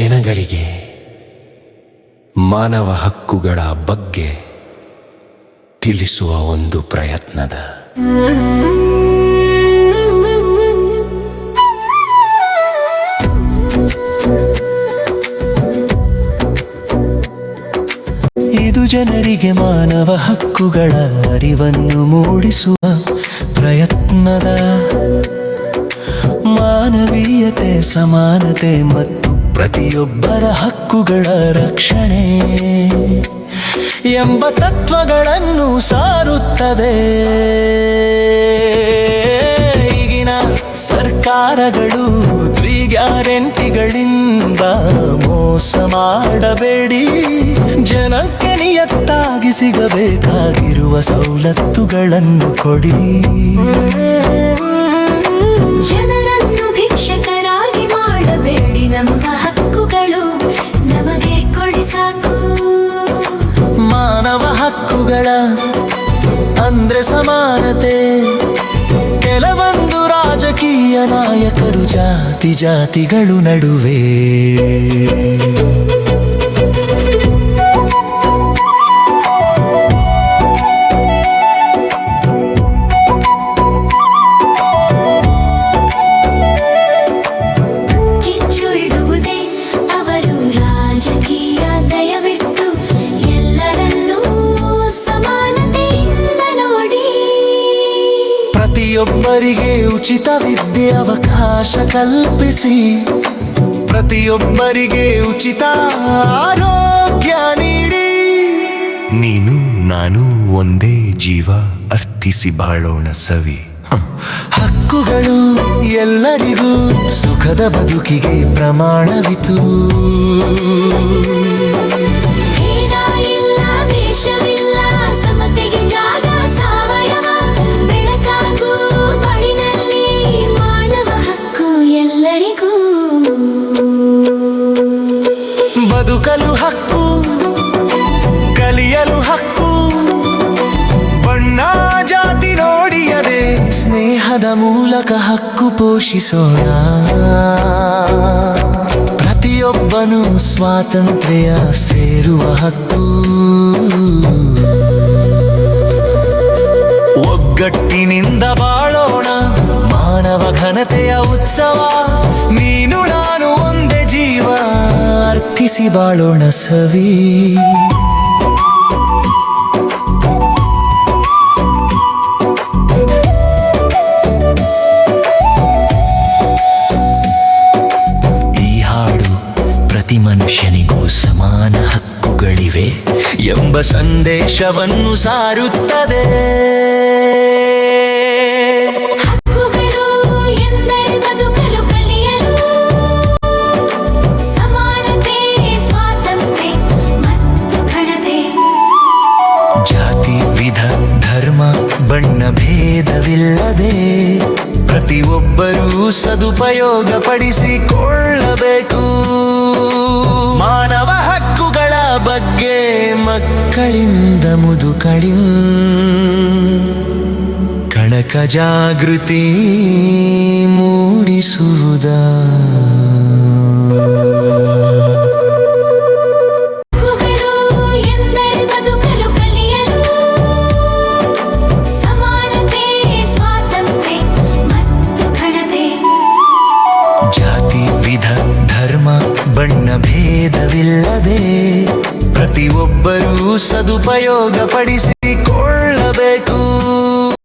ಜನಗಳಿಗೆ ಮಾನವ ಹಕ್ಕುಗಳ ಬಗ್ಗೆ ತಿಳಿಸುವ ಒಂದು ಪ್ರಯತ್ನದ. ಇದು ಜನರಿಗೆ ಮಾನವ ಹಕ್ಕುಗಳ ಅರಿವನ್ನು ಮೂಡಿಸುವ ಪ್ರಯತ್ನದ. ಮಾನವೀಯತೆ, ಸಮಾನತೆ ಮತ್ತು ಪ್ರತಿಯೊಬ್ಬರ ಹಕ್ಕುಗಳ ರಕ್ಷಣೆ ಎಂಬ ತತ್ವಗಳನ್ನು ಸಾರುತ್ತದೆ. ಈಗಿನ ಸರ್ಕಾರಗಳು ತ್ರೀ ಗ್ಯಾರಂಟಿಗಳಿಂದ ಮೋಸ ಮಾಡಬೇಡಿ. ಜನಕ್ಕೆ ನಿಯತ್ತಾಗಿ ಸಿಗಬೇಕಾಗಿರುವ ಸವಲತ್ತುಗಳನ್ನು ಕೊಡಿ. ಜನರನ್ನು ಭಿಕ್ಷಕರಾಗಿ ಹಕ್ಕುಗಳ ಅಂದ್ರೆ ಸಮಾನತೆ. ಕೆಲವೊಂದು ರಾಜಕೀಯ ನಾಯಕರು ಜಾತಿ ಜಾತಿಗಳು ನಡುವೆ. ಪ್ರತಿಯೊಬ್ಬರಿಗೆ ಉಚಿತ ವಿದ್ಯೆ ಅವಕಾಶ ಕಲ್ಪಿಸಿ. ಪ್ರತಿಯೊಬ್ಬರಿಗೆ ಉಚಿತ ಆರೋಗ್ಯ ನೀಡಿ. ನೀನು ನಾನು ಒಂದೇ ಜೀವ ಅರ್ಥಿಸಿ ಬಾಳೋಣ ಸವಿ. ಹಕ್ಕುಗಳು ಎಲ್ಲರಿಗೂ ಸುಖದ ಬದುಕಿಗೆ ಪ್ರಮಾಣವಿತು. ಕಲಿಯಲು ಹಕ್ಕು, ಬಣ್ಣ ಜಾತಿ ನೋಡಿಯದೆ ಸ್ನೇಹದ ಮೂಲಕ ಹಕ್ಕು ಪೋಷಿಸೋಣ. ಪ್ರತಿಯೊಬ್ಬನು ಸ್ವಾತಂತ್ರ್ಯ ಸೇರುವ ಹಕ್ಕು. ಒಗ್ಗಟ್ಟಿನಿಂದ ಬಾಳೋಣ, ಮಾನವ ಘನತೆಯ ಉತ್ಸವ ನೀನು ಅರ್ಥಿಸಿ ಬಾಳೋಣ ಸವಿ. ಈ ಹಾಡು ಪ್ರತಿ ಮನುಷ್ಯನಿಗೂ ಸಮಾನ ಹಕ್ಕುಗಳಿವೆ ಎಂಬ ಸಂದೇಶವನ್ನು ಸಾರುತ್ತದೆ. ಭೇದವಿಲ್ಲದೆ ಪ್ರತಿಯೊಬ್ಬರೂ ಸದುಪಯೋಗ ಪಡಿಸಿಕೊಳ್ಳಬೇಕು ಮಾನವ ಹಕ್ಕುಗಳ ಬಗ್ಗೆ ಮಕ್ಕಳಿಂದ ಮುದುಕಳಿ. ಕಣಕ ಜಾಗೃತಿ ಮೂಡಿಸುವುದ. ಭೇದವಿಲ್ಲದೆ ಪ್ರತಿಯೊಬ್ಬರೂ ಸದುಪಯೋಗ ಪಡಿಸಿಕೊಳ್ಳಬೇಕು